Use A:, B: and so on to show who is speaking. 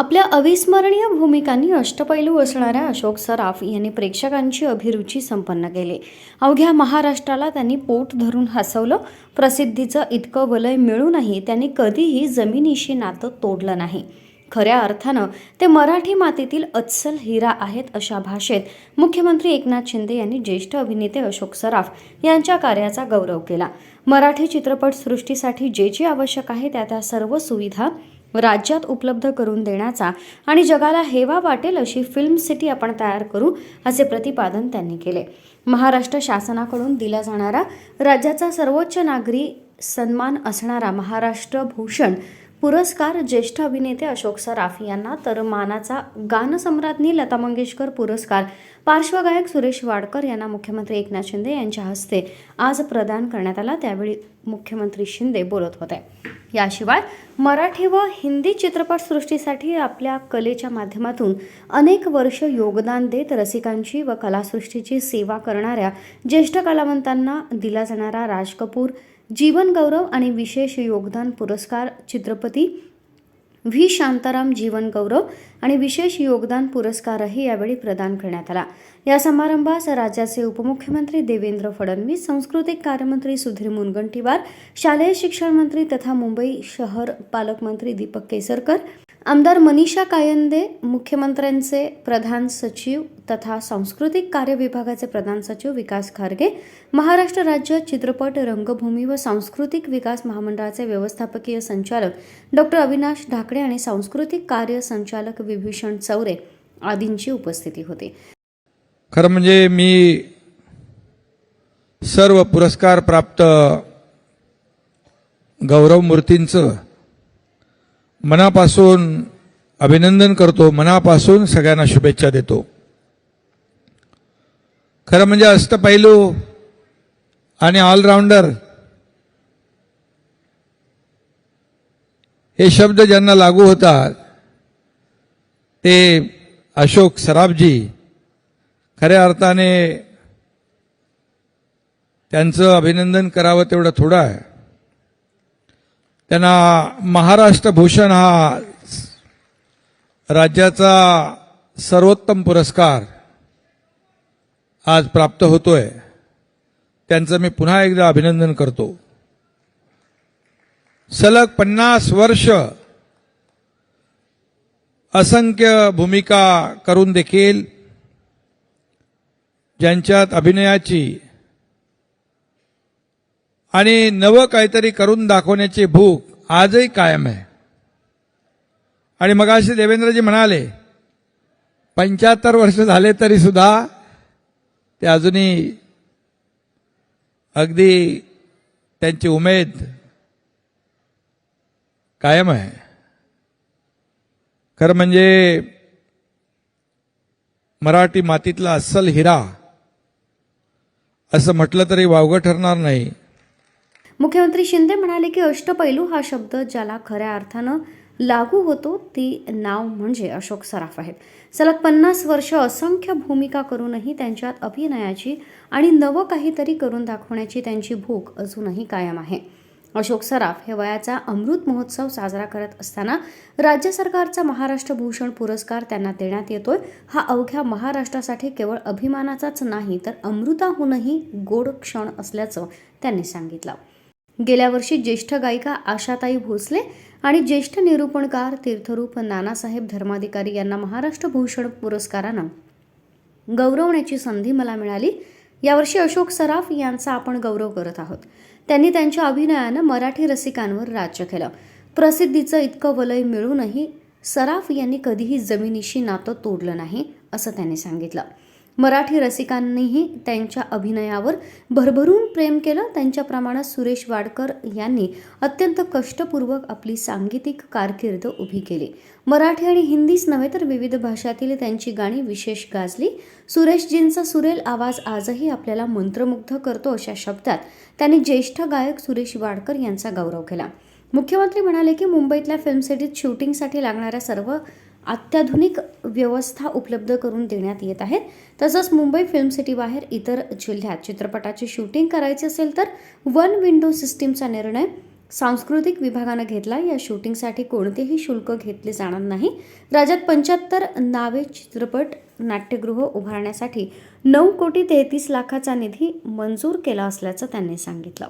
A: आपल्या अविस्मरणीय भूमिकांनी अष्टपैलू असणाऱ्या अशोक सराफ यांनी प्रेक्षकांची अभिरुची संपन्न केली. अवघ्या महाराष्ट्राला त्यांनी पोट धरून हसवलं. प्रसिद्धीचं इतकं वलय मिळूनही त्यांनी कधीही जमिनीशी नातं तोडलं नाही. खऱ्या अर्थानं ते मराठी मातीतील अस्सल हिरा आहेत अशा भाषेत मुख्यमंत्री एकनाथ शिंदे यांनी ज्येष्ठ अभिनेते अशोक सराफ यांच्या कार्याचा गौरव केला. मराठी चित्रपटसृष्टीसाठी जे जे आवश्यक आहे त्या त्या सर्व सुविधा राज्यात उपलब्ध करून देण्याचा आणि जगाला हेवा वाटेल अशी फिल्म सिटी आपण तयार करू असे प्रतिपादन त्यांनी केले. महाराष्ट्र शासनाकडून दिला जाणारा राज्याचा सर्वोच्च नागरी सन्मान असणारा महाराष्ट्र भूषण पुरस्कार ज्येष्ठ अभिनेते अशोक सराफ यांना तर मानाचा गानसम्राज्ञी लता मंगेशकर पुरस्कार पार्श्वगायक सुरेश वाडकर यांना मुख्यमंत्री एकनाथ शिंदे यांच्या हस्ते आज प्रदान करण्यात आला. त्यावेळी मुख्यमंत्री शिंदे बोलत होते. याशिवाय मराठी व हिंदी चित्रपटसृष्टीसाठी आपल्या कलेच्या माध्यमातून अनेक वर्ष योगदान देत रसिकांची व कलासृष्टीची सेवा करणाऱ्या ज्येष्ठ कलावंतांना दिला जाणारा राज कपूर जीवन गौरव आणि विशेष योगदान पुरस्कार चित्रपती व्ही. शांताराम जीवन गौरव आणि विशेष योगदान पुरस्कारही यावेळी प्रदान करण्यात आला. या समारंभास राज्याचे उपमुख्यमंत्री देवेंद्र फडणवीस सांस्कृतिक कार्यमंत्री सुधीर मुनगंटीवार शालेय शिक्षण मंत्री तथा मुंबई शहर पालकमंत्री दीपक केसरकर आमदार मनीषा कायंदे मुख्यमंत्र्यांचे प्रधान सचिव तथा सांस्कृतिक कार्य विभागाचे प्रधान सचिव विकास खारगे महाराष्ट्र राज्य चित्रपट रंगभूमी व सांस्कृतिक विकास महामंडळाचे व्यवस्थापकीय संचालक डॉक्टर अविनाश ढाकणे आणि सांस्कृतिक कार्य संचालक विभीषण चौरे आदींची उपस्थिती होती.
B: खरं म्हणजे मी सर्व पुरस्कार प्राप्त गौरव मूर्तींचं मनापासून अभिनंदन करतो मनापासून सगळ्यांना शुभेच्छा देतो. खरं म्हणजे अष्टपैलू आणि ऑलराऊंडर हे शब्द ज्यांना लागू होतात ते अशोक सराफजी खऱ्या अर्थाने त्यांचं अभिनंदन करावं तेवढं थोडं आहे. त्यांना महाराष्ट्र भूषण हा राज्याचा सर्वोत्तम पुरस्कार आज प्राप्त होतोय. त्यांचं मी पुन्हा एकदा अभिनंदन करतो. सलग पन्नास वर्ष असंख्य भूमिका करून देखील ज्यांच्यात अभिनयाची आणि नवं काहीतरी करून दाखवण्याची भूक आजही कायम आहे. आणि मग असे देवेंद्रजी म्हणाले पंच्याहत्तर वर्ष झाले तरी सुद्धा ते अजूनही अगदी त्यांची उमेद कायम आहे. खरं म्हणजे मराठी मातीतला अस्सल हिरा असं म्हटलं तरी वावगं ठरणार नाही.
A: मुख्यमंत्री शिंदे म्हणाले की अष्टपैलू हा शब्द ज्याला खऱ्या अर्थानं लागू होतो ती नाव म्हणजे अशोक सराफ आहेत. सलग पन्नास वर्ष असंख्य भूमिका करूनही त्यांच्यात अभिनयाची आणि नवं काहीतरी करून दाखवण्याची त्यांची भूक अजूनही कायम आहे. अशोक सराफ हे वयाचा अमृत महोत्सव साजरा करत असताना राज्य सरकारचा महाराष्ट्र भूषण पुरस्कार त्यांना देण्यात येतोय. हा अवघ्या महाराष्ट्रासाठी केवळ अभिमानाचाच नाही तर अमृताहूनही गोड क्षण असल्याचं त्यांनी सांगितलं. गेल्या वर्षी ज्येष्ठ गायिका आशाताई भोसले आणि ज्येष्ठ निरूपणकार तीर्थरूप नानासाहेब धर्माधिकारी यांना महाराष्ट्र भूषण पुरस्कारानं गौरवण्याची संधी मला मिळाली. यावर्षी अशोक सराफ यांचा आपण गौरव करत आहोत. त्यांनी त्यांच्या अभिनयानं मराठी रसिकांवर राज्य केलं. प्रसिद्धीचं इतकं वलय मिळूनही सराफ यांनी कधीही जमिनीशी नातं तोडलं नाही असं त्यांनी सांगितलं. मराठी रसिकांनीही त्यांच्या अभिनयावर भरभरून प्रेम केलं. त्यांच्याप्रमाणे सुरेश वाडकर यांनी अत्यंत कष्टपूर्वक आपली सांगीतिक कारकीर्द उभी केली. मराठी आणि हिंदीच नव्हे तर विविध भाषातील त्यांची गाणी विशेष गाजली. सुरेशजींचा सुरेल आवाज आजही आपल्याला मंत्रमुग्ध करतो अशा शब्दात त्यांनी ज्येष्ठ गायक सुरेश वाडकर यांचा गौरव केला. मुख्यमंत्री म्हणाले की मुंबईतल्या फिल्म सिटीत शूटिंगसाठी लागणाऱ्या सर्व अत्याधुनिक व्यवस्था उपलब्ध करून देण्यात येत आहेत. तसंच मुंबई फिल्म सिटीबाहेर इतर जिल्ह्यात चित्रपटाची शूटिंग करायची असेल तर वन विंडो सिस्टीमचा निर्णय सांस्कृतिक विभागानं घेतला. या शूटिंगसाठी कोणतेही शुल्क घेतले जाणार नाही. राज्यात पंच्याहत्तर नावे चित्रपट नाट्यगृह उभारण्यासाठी नऊ कोटी तेहतीस लाखाचा निधी मंजूर केला असल्याचं त्यांनी सांगितलं.